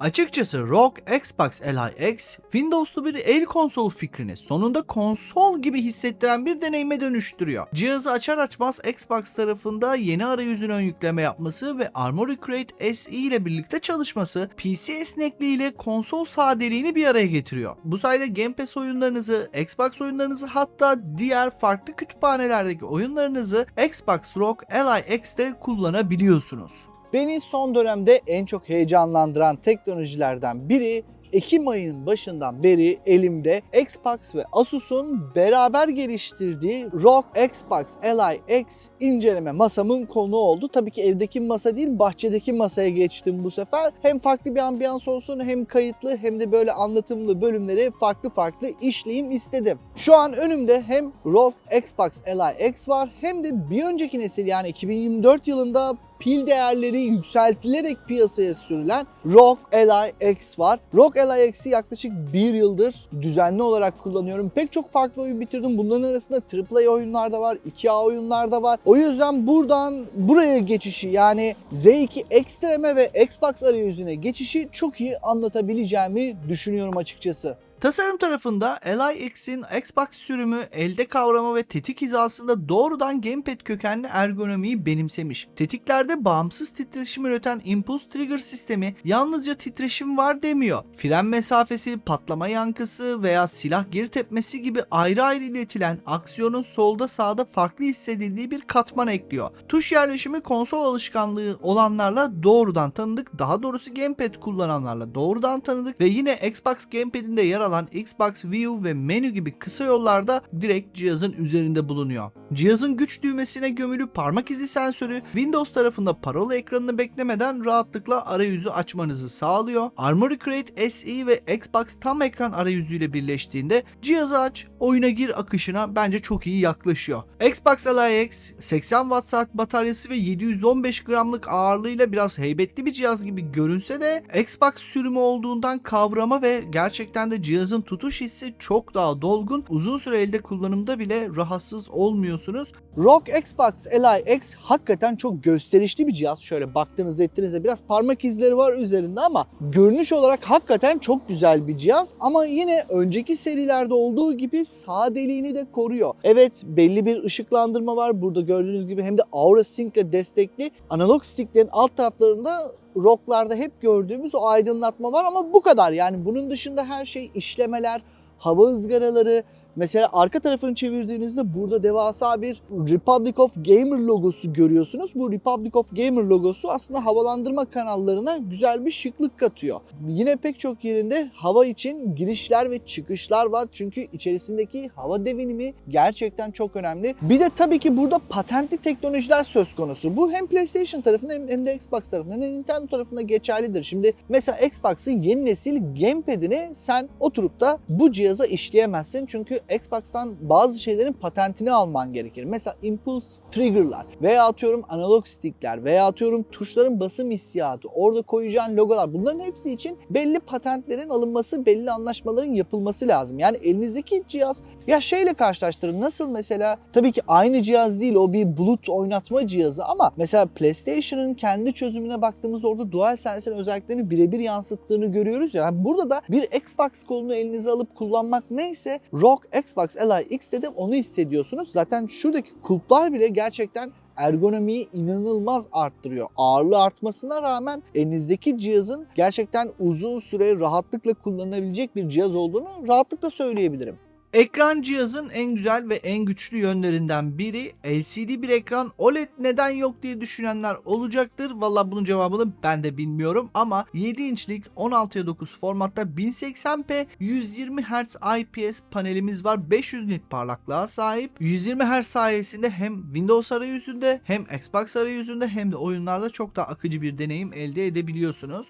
Açıkçası ROG Xbox Li X, Windows'lu bir el konsolu fikrini sonunda konsol gibi hissettiren bir deneyime dönüştürüyor. Cihazı açar açmaz Xbox tarafında yeni arayüzün ön yükleme yapması ve Armoury Crate SE ile birlikte çalışması PC esnekliği ile konsol sadeliğini bir araya getiriyor. Bu sayede Game Pass oyunlarınızı, Xbox oyunlarınızı hatta diğer farklı kütüphanelerdeki oyunlarınızı Xbox ROG Li X'te kullanabiliyorsunuz. Beni son dönemde en çok heyecanlandıran teknolojilerden biri Ekim ayının başından beri elimde Xbox ve Asus'un beraber geliştirdiği ROG Xbox Li X inceleme masamın konu oldu. Tabii ki evdeki masa değil bahçedeki masaya geçtim bu sefer. Hem farklı bir ambiyans olsun hem kayıtlı hem de böyle anlatımlı bölümleri farklı farklı işleyeyim istedim. Şu an önümde hem ROG Xbox Li X var hem de bir önceki nesil yani 2024 yılında pil değerleri yükseltilerek piyasaya sürülen ROG Li X var. ROG Li X'i yaklaşık bir yıldır düzenli olarak kullanıyorum. Pek çok farklı oyun bitirdim. Bunların arasında AAA oyunlar da var, 2A oyunlar da var. O yüzden buradan buraya geçişi yani Z2 Extreme ve Xbox arayüzüne geçişi çok iyi anlatabileceğimi düşünüyorum açıkçası. Tasarım tarafında Li X'in Xbox sürümü elde kavrama ve tetik hizasında doğrudan gamepad kökenli ergonomiyi benimsemiş. Tetiklerde bağımsız titreşim üreten Impulse Trigger sistemi yalnızca titreşim var demiyor. Fren mesafesi, patlama yankısı veya silah geri tepmesi gibi ayrı ayrı iletilen aksiyonun solda sağda farklı hissedildiği bir katman ekliyor. Tuş yerleşimi konsol alışkanlığı olanlarla doğrudan tanıdık, daha doğrusu gamepad kullananlarla doğrudan tanıdık ve yine Xbox gamepad'inde yer alan Xbox View ve menü gibi kısa yollarda direkt cihazın üzerinde bulunuyor. Cihazın güç düğmesine gömülü parmak izi sensörü Windows tarafında parola ekranını beklemeden rahatlıkla arayüzü açmanızı sağlıyor. Armoury Crate SE ve Xbox tam ekran arayüzüyle birleştiğinde cihazı aç, oyuna gir akışına bence çok iyi yaklaşıyor. Xbox Li X 80 Watt saat bataryası ve 715 gramlık ağırlığıyla biraz heybetli bir cihaz gibi görünse de Xbox sürümü olduğundan kavrama ve gerçekten de cihazın tutuş hissi çok daha dolgun. Uzun süre elde kullanımda bile rahatsız olmuyorsunuz. ROG Xbox Li X hakikaten çok gösterişli bir cihaz. Şöyle baktığınızda ettiğinizde biraz parmak izleri var üzerinde ama görünüş olarak hakikaten çok güzel bir cihaz. Ama yine önceki serilerde olduğu gibi sadeliğini de koruyor. Evet belli bir ışıklandırma var. Burada gördüğünüz gibi hem de Aura Sync ile destekli analog sticklerin alt taraflarında rocklarda hep gördüğümüz o aydınlatma var ama bu kadar. Yani bunun dışında her şey işlemeler, hava ızgaraları, Mesela arka tarafını çevirdiğinizde burada devasa bir Republic of Gamer logosu görüyorsunuz. Bu Republic of Gamer logosu aslında havalandırma kanallarına güzel bir şıklık katıyor. Yine pek çok yerinde hava için girişler ve çıkışlar var. Çünkü içerisindeki hava devinimi gerçekten çok önemli. Bir de tabii ki burada patentli teknolojiler söz konusu. Bu hem PlayStation tarafında hem, de Xbox tarafında hem de Nintendo tarafında geçerlidir. Şimdi mesela Xbox'ın yeni nesil gamepad'ini sen oturup da bu cihaza işleyemezsin. Çünkü Xbox'tan bazı şeylerin patentini alman gerekir. Mesela impulse trigger'lar veya atıyorum analog stickler veya atıyorum tuşların basım hissiyatı, orada koyacağın logolar bunların hepsi için belli patentlerin alınması, belli anlaşmaların yapılması lazım. Yani elinizdeki cihaz ya şeyle karşılaştırın. Nasıl mesela tabii ki aynı cihaz değil o bir bulut oynatma cihazı ama mesela PlayStation'ın kendi çözümüne baktığımızda orada DualSense'in özelliklerini birebir yansıttığını görüyoruz ya. Yani burada da bir Xbox kolunu elinize alıp kullanmak neyse ROG Xbox Li X dedim onu hissediyorsunuz. Zaten şuradaki kulplar bile gerçekten ergonomiyi inanılmaz arttırıyor. Ağırlığı artmasına rağmen elinizdeki cihazın gerçekten uzun süre rahatlıkla kullanılabilecek bir cihaz olduğunu rahatlıkla söyleyebilirim. Ekran cihazın en güzel ve en güçlü yönlerinden biri. LCD bir ekran OLED neden yok diye düşünenler olacaktır. Valla bunun cevabını ben de bilmiyorum ama 7 inçlik 16'ya 9 formatta 1080p 120 Hz IPS panelimiz var. 500 nit parlaklığa sahip. 120 Hz sayesinde hem Windows arayüzünde hem Xbox arayüzünde hem de oyunlarda çok daha akıcı bir deneyim elde edebiliyorsunuz.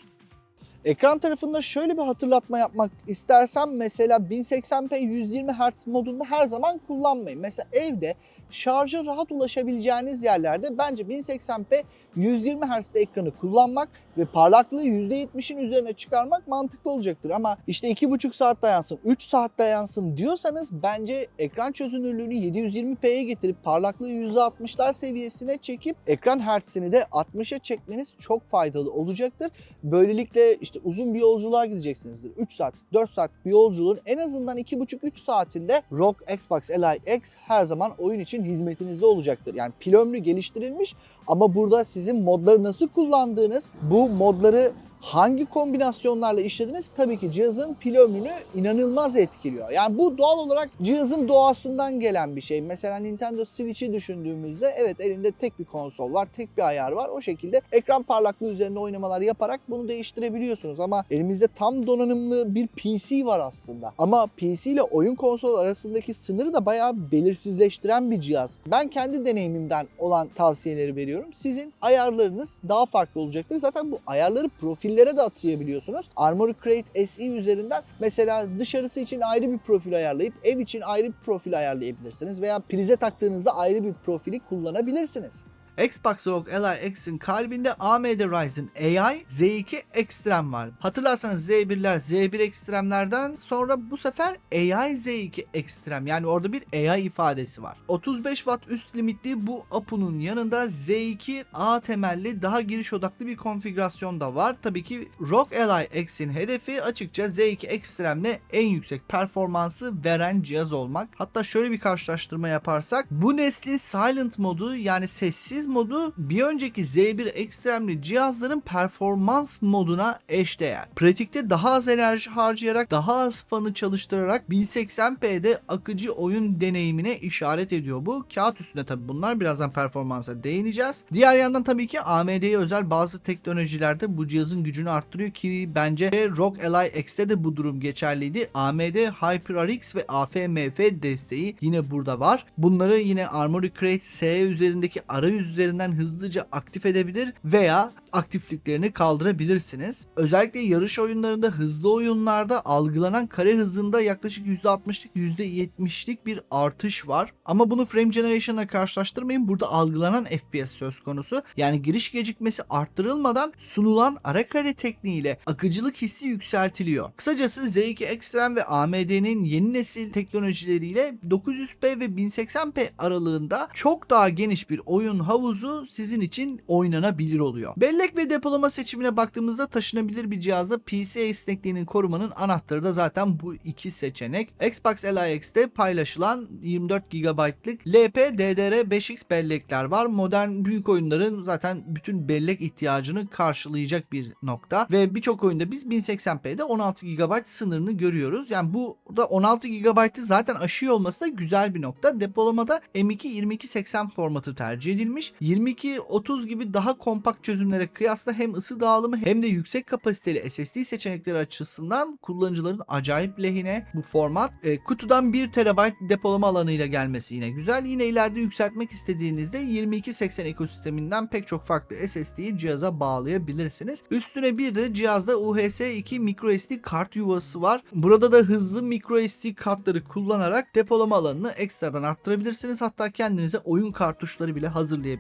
Ekran tarafında şöyle bir hatırlatma yapmak istersem mesela 1080p 120 Hz modunda her zaman kullanmayın. Mesela evde şarja rahat ulaşabileceğiniz yerlerde bence 1080p 120 Hz'de ekranı kullanmak ve parlaklığı %70'in üzerine çıkarmak mantıklı olacaktır. Ama işte 2,5 saat dayansın, 3 saat dayansın diyorsanız bence ekran çözünürlüğünü 720p'ye getirip parlaklığı %60'lar seviyesine çekip ekran hertzini de 60'a çekmeniz çok faydalı olacaktır. Böylelikle işte işte uzun bir yolculuğa gideceksinizdir. 3 saat, 4 saat bir yolculuğun en azından 2,5-3 saatinde ROG Xbox Li X her zaman oyun için hizmetinizde olacaktır. Yani pil ömrü geliştirilmiş ama burada sizin modları nasıl kullandığınız, bu modları hangi kombinasyonlarla işlediniz tabii ki cihazın pil ömrünü inanılmaz etkiliyor. Yani bu doğal olarak cihazın doğasından gelen bir şey. Mesela Nintendo Switch'i düşündüğümüzde evet elinde tek bir konsol var, tek bir ayar var. O şekilde ekran parlaklığı üzerine oynamalar yaparak bunu değiştirebiliyorsunuz. Ama elimizde tam donanımlı bir PC var aslında. Ama PC ile oyun konsol arasındaki sınırı da bayağı belirsizleştiren bir cihaz. Ben kendi deneyimimden olan tavsiyeleri veriyorum. Sizin ayarlarınız daha farklı olacaktır. Zaten bu ayarları profil profillere de atayabiliyorsunuz. Armoury Crate SE üzerinden mesela dışarısı için ayrı bir profil ayarlayıp ev için ayrı bir profil ayarlayabilirsiniz veya prize taktığınızda ayrı bir profili kullanabilirsiniz. Xbox ROG Ally X'in kalbinde AMD Ryzen AI Z2 Extreme var. Hatırlarsanız Z1'ler Z1 Extreme'lerden sonra bu sefer AI Z2 Extreme yani orada bir AI ifadesi var. 35 Watt üst limitli bu APU'nun yanında Z2 A temelli daha giriş odaklı bir konfigürasyon da var. Tabii ki ROG Ally X'in hedefi açıkça Z2 Extreme'le en yüksek performansı veren cihaz olmak. Hatta şöyle bir karşılaştırma yaparsak bu neslin Silent modu yani sessiz modu bir önceki Z1 Extreme'li cihazların performans moduna eşdeğer. Pratikte daha az enerji harcayarak, daha az fanı çalıştırarak 1080p'de akıcı oyun deneyimine işaret ediyor bu. Kağıt üstünde tabi bunlar birazdan performansa değineceğiz. Diğer yandan tabii ki AMD'ye özel bazı teknolojilerde bu cihazın gücünü arttırıyor ki bence ROG Ally X'te de bu durum geçerliydi. AMD HyperRX ve AFMF desteği yine burada var. Bunları yine Armoury Crate S üzerindeki arayüz üzerinden hızlıca aktif edebilir veya aktifliklerini kaldırabilirsiniz. Özellikle yarış oyunlarında hızlı oyunlarda algılanan kare hızında yaklaşık %60'lık %70'lik bir artış var. Ama bunu frame generation'la karşılaştırmayın. Burada algılanan FPS söz konusu. Yani giriş gecikmesi arttırılmadan sunulan ara kare tekniğiyle akıcılık hissi yükseltiliyor. Kısacası Z2 Extreme ve AMD'nin yeni nesil teknolojileriyle 900p ve 1080p aralığında çok daha geniş bir oyun havuzu sizin için oynanabilir oluyor. Bellek ve depolama seçimine baktığımızda taşınabilir bir cihazda PC esnekliğinin korumanın anahtarı da zaten bu iki seçenek. Xbox Li X'te paylaşılan 24 GB'lık LPDDR5X bellekler var. Modern büyük oyunların zaten bütün bellek ihtiyacını karşılayacak bir nokta ve birçok oyunda biz 1080p'de 16 GB sınırını görüyoruz. Yani bu da 16 GB'ı zaten aşıyor olması da güzel bir nokta. Depolamada M2 2280 formatı tercih edilmiş. 22-30 gibi daha kompakt çözümlere kıyasla hem ısı dağılımı hem de yüksek kapasiteli SSD seçenekleri açısından kullanıcıların acayip lehine bu format. E, kutudan 1 TB depolama alanıyla gelmesi yine güzel. Yine ileride yükseltmek istediğinizde 2280 ekosisteminden pek çok farklı SSD'yi cihaza bağlayabilirsiniz. Üstüne bir de cihazda UHS-2 microSD kart yuvası var. Burada da hızlı microSD kartları kullanarak depolama alanını ekstradan arttırabilirsiniz. Hatta kendinize oyun kartuşları bile hazırlayabilirsiniz.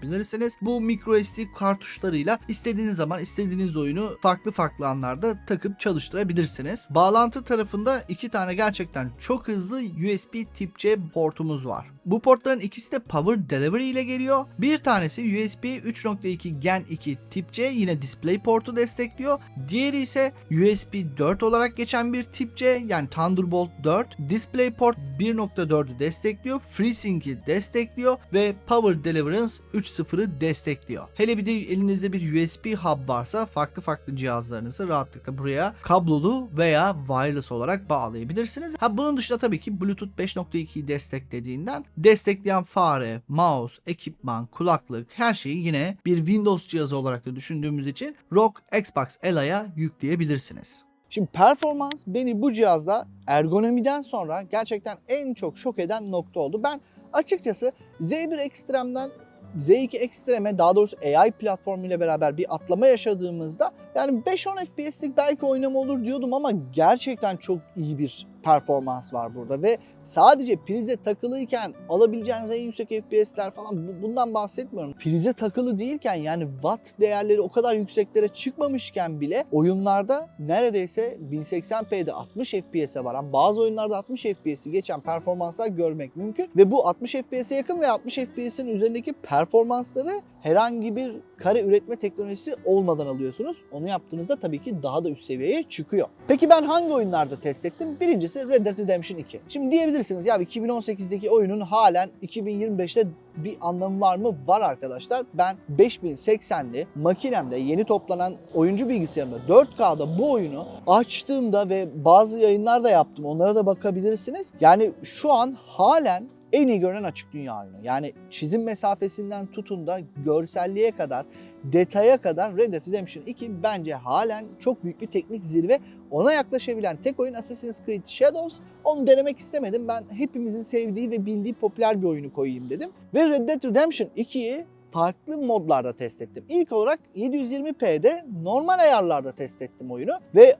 Bu microSD kartuşlarıyla istediğiniz zaman istediğiniz oyunu farklı farklı anlarda takıp çalıştırabilirsiniz. Bağlantı tarafında iki tane gerçekten çok hızlı USB tip C portumuz var. Bu portların ikisi de Power Delivery ile geliyor. Bir tanesi USB 3.2 Gen 2 tip C yine display portu destekliyor. Diğeri ise USB 4 olarak geçen bir tip C yani Thunderbolt 4. DisplayPort 1.4'ü destekliyor. FreeSync'i destekliyor ve Power Deliverance 3.0'ı destekliyor. Hele bir de elinizde bir USB hub varsa farklı farklı cihazlarınızı rahatlıkla buraya kablolu veya wireless olarak bağlayabilirsiniz. Ha bunun dışında tabii ki Bluetooth 5.2'yi desteklediğinden destekleyen fare, mouse, ekipman, kulaklık her şeyi yine bir Windows cihazı olarak da düşündüğümüz için ROG Xbox Li'ya yükleyebilirsiniz. Şimdi performans beni bu cihazda ergonomiden sonra gerçekten en çok şok eden nokta oldu. Ben açıkçası Z1 Extreme'den Z2 Extreme'e daha doğrusu AI platformu ile beraber bir atlama yaşadığımızda yani 5-10 FPS'lik belki oynama olur diyordum ama gerçekten çok iyi bir performans var burada ve sadece prize takılıyken alabileceğiniz en yüksek FPS'ler falan bundan bahsetmiyorum. Prize takılı değilken yani watt değerleri o kadar yükseklere çıkmamışken bile oyunlarda neredeyse 1080p'de 60 FPS'e varan bazı oyunlarda 60 FPS'i geçen performanslar görmek mümkün ve bu 60 FPS'e yakın ve 60 FPS'in üzerindeki performansları herhangi bir kare üretme teknolojisi olmadan alıyorsunuz. Onu yaptığınızda tabii ki daha da üst seviyeye çıkıyor. Peki ben hangi oyunlarda test ettim? Birincisi Red Dead Redemption 2. Şimdi diyebilirsiniz ya 2018'deki oyunun halen 2025'te bir anlamı var mı? Var arkadaşlar. Ben 5080'li makinemde yeni toplanan oyuncu bilgisayarımda 4K'da bu oyunu açtığımda ve bazı yayınlar da yaptım. Onlara da bakabilirsiniz. Yani şu an halen en iyi görünen açık dünya oyunu. Yani çizim mesafesinden tutun da görselliğe kadar, detaya kadar Red Dead Redemption 2 bence halen çok büyük bir teknik zirve. Ona yaklaşabilen tek oyun Assassin's Creed Shadows. Onu denemek istemedim. Ben hepimizin sevdiği ve bildiği popüler bir oyunu koyayım dedim. Ve Red Dead Redemption 2'yi farklı modlarda test ettim. İlk olarak 720p'de normal ayarlarda test ettim oyunu ve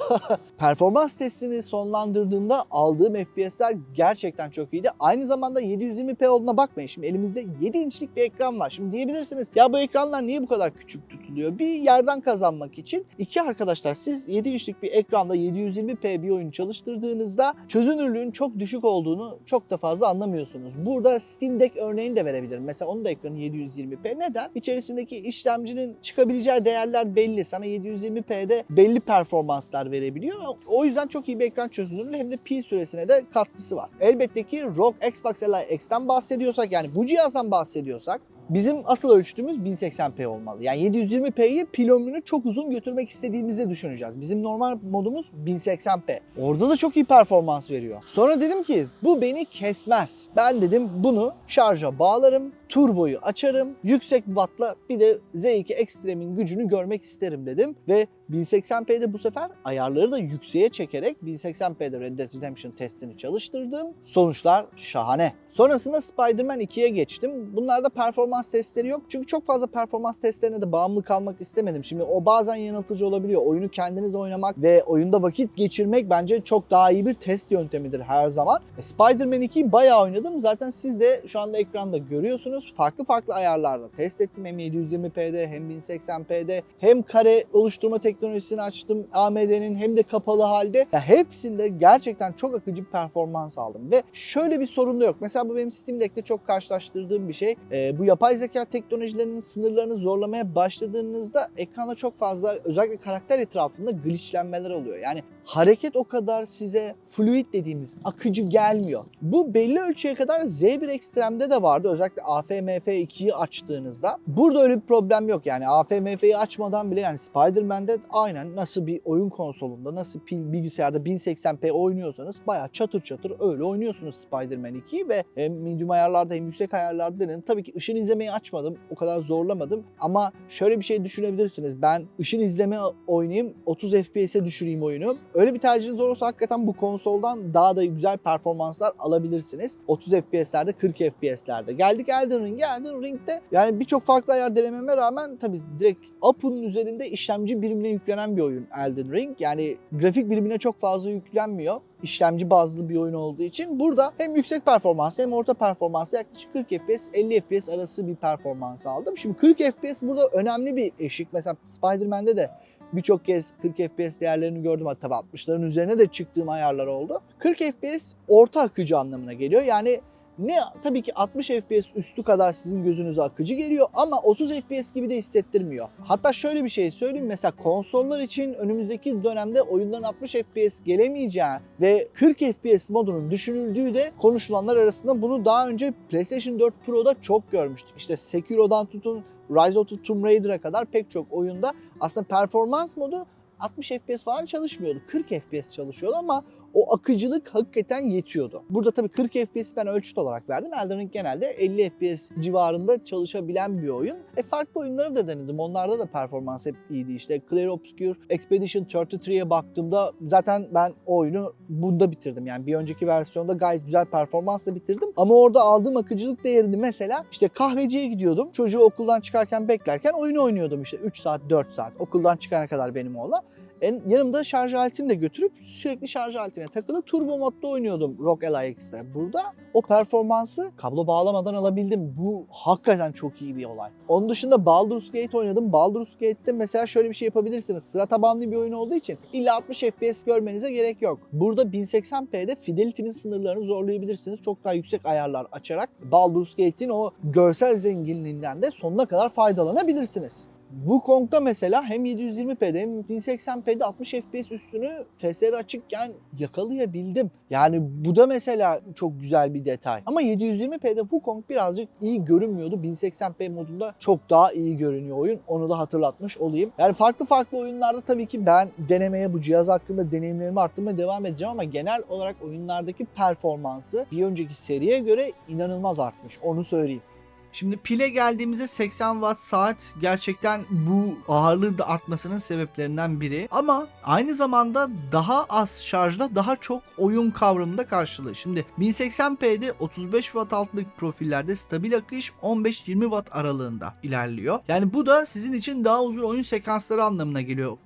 performans testini sonlandırdığımda aldığım FPS'ler gerçekten çok iyiydi. Aynı zamanda 720p olduğuna bakmayın. Şimdi elimizde 7 inçlik bir ekran var. Şimdi diyebilirsiniz ya bu ekranlar niye bu kadar küçük tutuluyor? Bir yerden kazanmak için iki arkadaşlar siz 7 inçlik bir ekranda 720p bir oyun çalıştırdığınızda çözünürlüğün çok düşük olduğunu çok da fazla anlamıyorsunuz. Burada Steam Deck örneğini de verebilirim. Mesela onun da ekranı 720p. Neden? İçerisindeki işlemcinin çıkabileceği değerler belli. Sana 720p'de belli performanslar verebiliyor. O yüzden çok iyi bir ekran çözünürlüğü hem de pil süresine de katkısı var. Elbette ki ROG Xbox Li X'ten bahsediyorsak yani bu cihazdan bahsediyorsak Bizim asıl ölçtüğümüz 1080p olmalı. Yani 720p'yi pil ömrünü çok uzun götürmek istediğimizde düşüneceğiz. Bizim normal modumuz 1080p. Orada da çok iyi performans veriyor. Sonra dedim ki bu beni kesmez. Ben dedim bunu şarja bağlarım, turboyu açarım, yüksek wattla bir de Z2 Extreme'in gücünü görmek isterim dedim. Ve 1080p'de bu sefer ayarları da yükseğe çekerek 1080p'de Red Dead Redemption testini çalıştırdım. Sonuçlar şahane. Sonrasında Spider-Man 2'ye geçtim. Bunlarda performans testleri yok. Çünkü çok fazla performans testlerine de bağımlı kalmak istemedim. Şimdi o bazen yanıltıcı olabiliyor. Oyunu kendiniz oynamak ve oyunda vakit geçirmek bence çok daha iyi bir test yöntemidir her zaman. E, Spider-Man 2'yi bayağı oynadım. Zaten siz de şu anda ekranda görüyorsunuz. Farklı farklı ayarlarda test ettim. Hem 720p'de hem 1080p'de hem kare oluşturma teknolojisini açtım AMD'nin hem de kapalı halde. Ya hepsinde gerçekten çok akıcı bir performans aldım. Ve şöyle bir sorun da yok. Mesela bu benim Steam Deck'te çok karşılaştırdığım bir şey. Ee, bu yapay zeka teknolojilerinin sınırlarını zorlamaya başladığınızda ekranda çok fazla özellikle karakter etrafında glitchlenmeler oluyor. Yani hareket o kadar size fluid dediğimiz akıcı gelmiyor. Bu belli ölçüye kadar Z1 Extreme'de de vardı. Özellikle AFMF2'yi açtığınızda. Burada öyle bir problem yok. Yani AFMF'yi açmadan bile yani Spider-Man'de aynen nasıl bir oyun konsolunda, nasıl bilgisayarda 1080p oynuyorsanız bayağı çatır çatır öyle oynuyorsunuz Spider-Man 2'yi ve hem medium ayarlarda hem yüksek ayarlarda denedim. Tabii ki ışın izlemeyi açmadım. O kadar zorlamadım. Ama şöyle bir şey düşünebilirsiniz. Ben ışın izleme oynayayım, 30 FPS'e düşüreyim oyunu. Öyle bir tercihiniz olursa hakikaten bu konsoldan daha da güzel performanslar alabilirsiniz. 30 FPS'lerde 40 FPS'lerde. Geldik Elden Ring'e. Elden Ring'de yani birçok farklı ayar denememe rağmen tabii direkt Apple'ın üzerinde işlemci birimine yüklenen bir oyun Elden Ring. Yani grafik birimine çok fazla yüklenmiyor işlemci bazlı bir oyun olduğu için burada hem yüksek performans hem orta performansla yaklaşık 40 FPS 50 FPS arası bir performans aldım. Şimdi 40 FPS burada önemli bir eşik. Mesela Spider-Man'de de birçok kez 40 FPS değerlerini gördüm. Hatta tabii 60'ların üzerine de çıktığım ayarlar oldu. 40 FPS orta akıcı anlamına geliyor. Yani ne tabii ki 60 FPS üstü kadar sizin gözünüze akıcı geliyor ama 30 FPS gibi de hissettirmiyor. Hatta şöyle bir şey söyleyeyim mesela konsollar için önümüzdeki dönemde oyunların 60 FPS gelemeyeceği ve 40 FPS modunun düşünüldüğü de konuşulanlar arasında bunu daha önce PlayStation 4 Pro'da çok görmüştük. İşte Sekiro'dan tutun Rise of the Tomb Raider'a kadar pek çok oyunda aslında performans modu 60 FPS falan çalışmıyordu. 40 FPS çalışıyordu ama o akıcılık hakikaten yetiyordu. Burada tabii 40 FPS ben ölçüt olarak verdim. Elden Ring genelde 50 FPS civarında çalışabilen bir oyun. E farklı oyunları da denedim. Onlarda da performans hep iyiydi. İşte Clear Obscure, Expedition 33'ye baktığımda zaten ben o oyunu bunda bitirdim. Yani bir önceki versiyonda gayet güzel performansla bitirdim. Ama orada aldığım akıcılık değerini mesela işte kahveciye gidiyordum. Çocuğu okuldan çıkarken beklerken oyunu oynuyordum işte 3 saat 4 saat okuldan çıkana kadar benim oğlan. En, yanımda şarj aletini de götürüp sürekli şarj aletine takılı turbo modda oynuyordum ROG LIX'te. Burada o performansı kablo bağlamadan alabildim. Bu hakikaten çok iyi bir olay. Onun dışında Baldur's Gate oynadım. Baldur's Gate'te mesela şöyle bir şey yapabilirsiniz. Sıra tabanlı bir oyun olduğu için illa 60 FPS görmenize gerek yok. Burada 1080p'de Fidelity'nin sınırlarını zorlayabilirsiniz. Çok daha yüksek ayarlar açarak Baldur's Gate'in o görsel zenginliğinden de sonuna kadar faydalanabilirsiniz. Wukong'da mesela hem 720p'de hem 1080p'de 60 FPS üstünü FSR açıkken yakalayabildim. Yani bu da mesela çok güzel bir detay. Ama 720p'de Wukong birazcık iyi görünmüyordu. 1080p modunda çok daha iyi görünüyor oyun. Onu da hatırlatmış olayım. Yani farklı farklı oyunlarda tabii ki ben denemeye bu cihaz hakkında deneyimlerimi arttırmaya devam edeceğim ama genel olarak oyunlardaki performansı bir önceki seriye göre inanılmaz artmış. Onu söyleyeyim. Şimdi pile geldiğimizde 80 watt saat gerçekten bu ağırlığı da artmasının sebeplerinden biri. Ama aynı zamanda daha az şarjda daha çok oyun kavramında karşılığı. Şimdi 1080p'de 35 watt altlık profillerde stabil akış 15-20 watt aralığında ilerliyor. Yani bu da sizin için daha uzun oyun sekansları anlamına geliyor.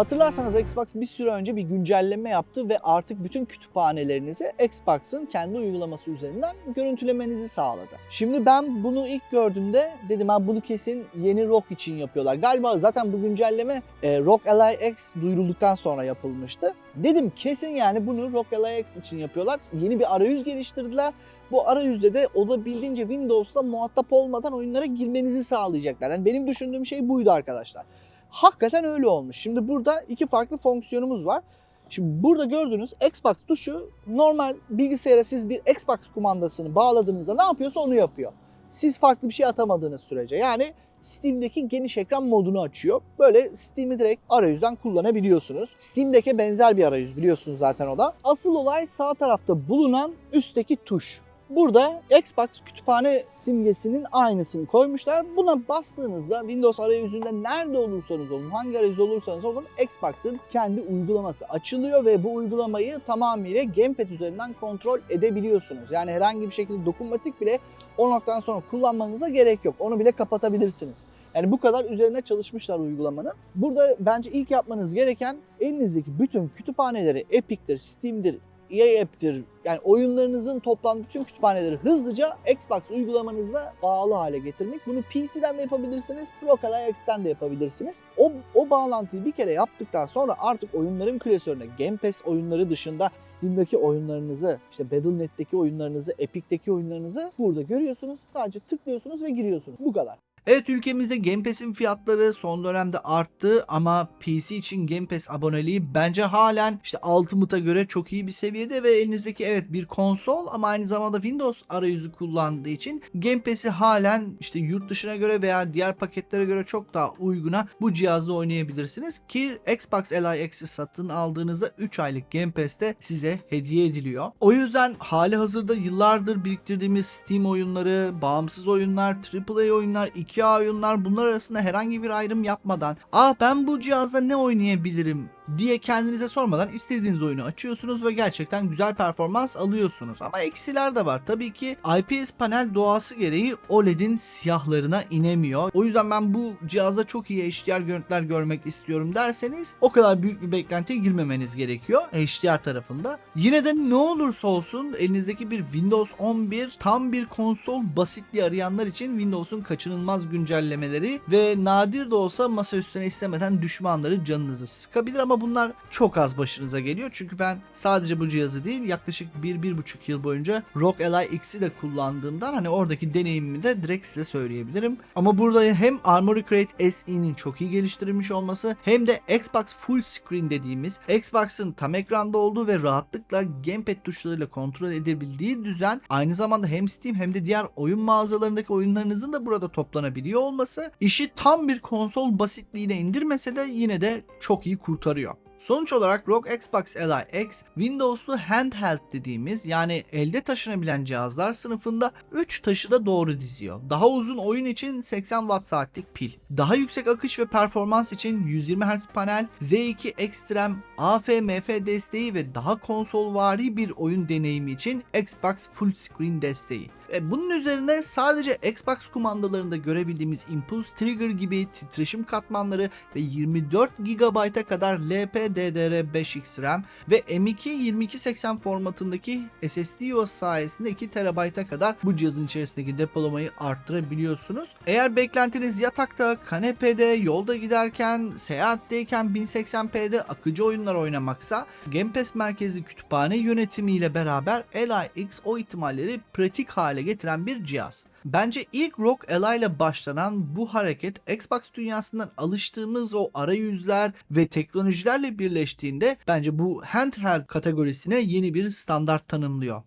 Hatırlarsanız Xbox bir süre önce bir güncelleme yaptı ve artık bütün kütüphanelerinizi Xbox'ın kendi uygulaması üzerinden görüntülemenizi sağladı. Şimdi ben bunu ilk gördüğümde dedim ha bunu kesin yeni ROG için yapıyorlar. Galiba zaten bu güncelleme e, ROG Ally X duyurulduktan sonra yapılmıştı. Dedim kesin yani bunu ROG Ally X için yapıyorlar. Yeni bir arayüz geliştirdiler. Bu arayüzde de olabildiğince Windows'ta muhatap olmadan oyunlara girmenizi sağlayacaklar. Yani benim düşündüğüm şey buydu arkadaşlar. Hakikaten öyle olmuş. Şimdi burada iki farklı fonksiyonumuz var. Şimdi burada gördüğünüz Xbox tuşu normal bilgisayara siz bir Xbox kumandasını bağladığınızda ne yapıyorsa onu yapıyor. Siz farklı bir şey atamadığınız sürece. Yani Steam'deki geniş ekran modunu açıyor. Böyle Steam'i direkt arayüzden kullanabiliyorsunuz. Steam'deki benzer bir arayüz biliyorsunuz zaten o da. Asıl olay sağ tarafta bulunan üstteki tuş. Burada Xbox kütüphane simgesinin aynısını koymuşlar. Buna bastığınızda Windows arayüzünde nerede olursanız olun, hangi arayüz olursanız olun Xbox'ın kendi uygulaması açılıyor ve bu uygulamayı tamamıyla gamepad üzerinden kontrol edebiliyorsunuz. Yani herhangi bir şekilde dokunmatik bile o noktadan sonra kullanmanıza gerek yok. Onu bile kapatabilirsiniz. Yani bu kadar üzerine çalışmışlar uygulamanın. Burada bence ilk yapmanız gereken elinizdeki bütün kütüphaneleri Epic'tir, Steam'dir, EA App'tir. Yani oyunlarınızın toplandığı bütün kütüphaneleri hızlıca Xbox uygulamanızla bağlı hale getirmek. Bunu PC'den de yapabilirsiniz, Local X'ten de yapabilirsiniz. O, o bağlantıyı bir kere yaptıktan sonra artık oyunların klasörüne Game Pass oyunları dışında Steam'deki oyunlarınızı, işte Battle.net'teki oyunlarınızı, Epic'teki oyunlarınızı burada görüyorsunuz. Sadece tıklıyorsunuz ve giriyorsunuz. Bu kadar. Evet ülkemizde Game Pass'in fiyatları son dönemde arttı ama PC için Game Pass aboneliği bence halen işte Ultimate'a göre çok iyi bir seviyede ve elinizdeki evet bir konsol ama aynı zamanda Windows arayüzü kullandığı için Game Pass'i halen işte yurt dışına göre veya diğer paketlere göre çok daha uyguna bu cihazda oynayabilirsiniz ki Xbox Li X'i satın aldığınızda 3 aylık Game Pass'te size hediye ediliyor. O yüzden hali hazırda yıllardır biriktirdiğimiz Steam oyunları, bağımsız oyunlar, AAA oyunlar, 2A oyunlar bunlar arasında herhangi bir ayrım yapmadan "Aa ben bu cihazda ne oynayabilirim?" Diye kendinize sormadan istediğiniz oyunu açıyorsunuz ve gerçekten güzel performans alıyorsunuz. Ama eksiler de var. Tabii ki IPS panel doğası gereği OLED'in siyahlarına inemiyor. O yüzden ben bu cihazda çok iyi HDR görüntüler görmek istiyorum derseniz o kadar büyük bir beklentiye girmemeniz gerekiyor HDR tarafında. Yine de ne olursa olsun elinizdeki bir Windows 11 tam bir konsol basitliği arayanlar için Windows'un kaçınılmaz güncellemeleri ve nadir de olsa masa üstüne istemeden düşmanları canınızı sıkabilir ama bunlar çok az başınıza geliyor. Çünkü ben sadece bu cihazı değil yaklaşık 1-1,5 yıl boyunca ROG Ally X'i de kullandığımdan hani oradaki deneyimimi de direkt size söyleyebilirim. Ama burada hem Armoury Crate SE'nin çok iyi geliştirilmiş olması hem de Xbox Full Screen dediğimiz Xbox'ın tam ekranda olduğu ve rahatlıkla gamepad tuşlarıyla kontrol edebildiği düzen aynı zamanda hem Steam hem de diğer oyun mağazalarındaki oyunlarınızın da burada toplanabiliyor olması işi tam bir konsol basitliğine indirmese de yine de çok iyi kurtarıyor. Sonuç olarak ROG Xbox Li X Windows'lu handheld dediğimiz yani elde taşınabilen cihazlar sınıfında 3 taşı da doğru diziyor. Daha uzun oyun için 80 watt saatlik pil. Daha yüksek akış ve performans için 120 Hz panel, Z2 Extreme, AF-MF desteği ve daha konsolvari bir oyun deneyimi için Xbox Full Screen desteği. Ve bunun üzerine sadece Xbox kumandalarında görebildiğimiz Impulse Trigger gibi titreşim katmanları ve 24 GB'a kadar LPDDR5X RAM ve M2 2280 formatındaki SSD yuvası sayesinde 2 TB'a kadar bu cihazın içerisindeki depolamayı arttırabiliyorsunuz. Eğer beklentiniz yatakta, kanepede, yolda giderken, seyahatteyken 1080p'de akıcı oyunlar oynamaksa Game Pass merkezli kütüphane yönetimiyle beraber LIX o ihtimalleri pratik hale getiren bir cihaz. Bence ilk Rock Ally ile başlanan bu hareket Xbox dünyasından alıştığımız o arayüzler ve teknolojilerle birleştiğinde bence bu handheld kategorisine yeni bir standart tanımlıyor.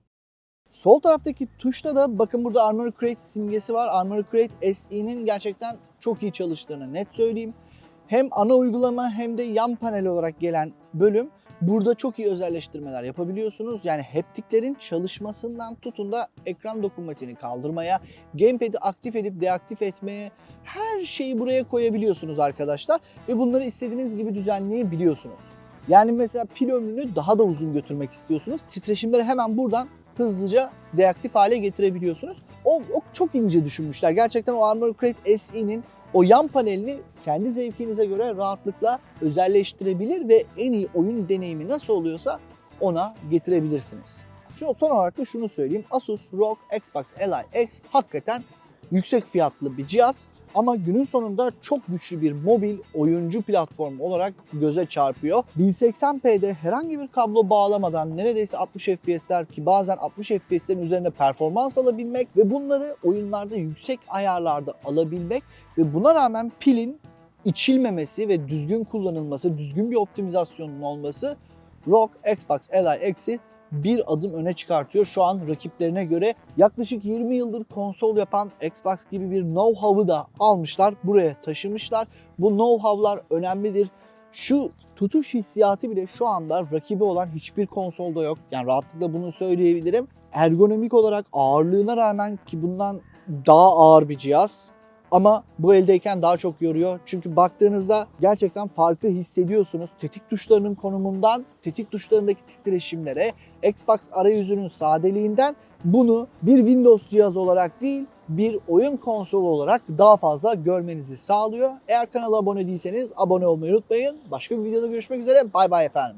Sol taraftaki tuşta da bakın burada Armor Crate simgesi var. Armor Crate SE'nin gerçekten çok iyi çalıştığını net söyleyeyim. Hem ana uygulama hem de yan panel olarak gelen bölüm burada çok iyi özelleştirmeler yapabiliyorsunuz. Yani heptiklerin çalışmasından tutun da ekran dokunmatiğini kaldırmaya, gamepad'i aktif edip deaktif etmeye her şeyi buraya koyabiliyorsunuz arkadaşlar. Ve bunları istediğiniz gibi düzenleyebiliyorsunuz. Yani mesela pil ömrünü daha da uzun götürmek istiyorsunuz. Titreşimleri hemen buradan hızlıca deaktif hale getirebiliyorsunuz. O, o çok ince düşünmüşler. Gerçekten o Armor Crate SE'nin o yan panelini kendi zevkinize göre rahatlıkla özelleştirebilir ve en iyi oyun deneyimi nasıl oluyorsa ona getirebilirsiniz. Şu son olarak da şunu söyleyeyim. Asus ROG Xbox Ally X hakikaten yüksek fiyatlı bir cihaz ama günün sonunda çok güçlü bir mobil oyuncu platformu olarak göze çarpıyor. 1080p'de herhangi bir kablo bağlamadan neredeyse 60 FPS'ler ki bazen 60 FPS'lerin üzerinde performans alabilmek ve bunları oyunlarda yüksek ayarlarda alabilmek ve buna rağmen pilin içilmemesi ve düzgün kullanılması, düzgün bir optimizasyonun olması ROG Xbox Ally X'i bir adım öne çıkartıyor. Şu an rakiplerine göre yaklaşık 20 yıldır konsol yapan Xbox gibi bir know-how'ı da almışlar, buraya taşımışlar. Bu know-how'lar önemlidir. Şu tutuş hissiyatı bile şu anda rakibi olan hiçbir konsolda yok. Yani rahatlıkla bunu söyleyebilirim. Ergonomik olarak ağırlığına rağmen ki bundan daha ağır bir cihaz ama bu eldeyken daha çok yoruyor. Çünkü baktığınızda gerçekten farkı hissediyorsunuz. Tetik tuşlarının konumundan, tetik tuşlarındaki titreşimlere, Xbox arayüzünün sadeliğinden bunu bir Windows cihazı olarak değil, bir oyun konsolu olarak daha fazla görmenizi sağlıyor. Eğer kanala abone değilseniz abone olmayı unutmayın. Başka bir videoda görüşmek üzere. Bay bay efendim.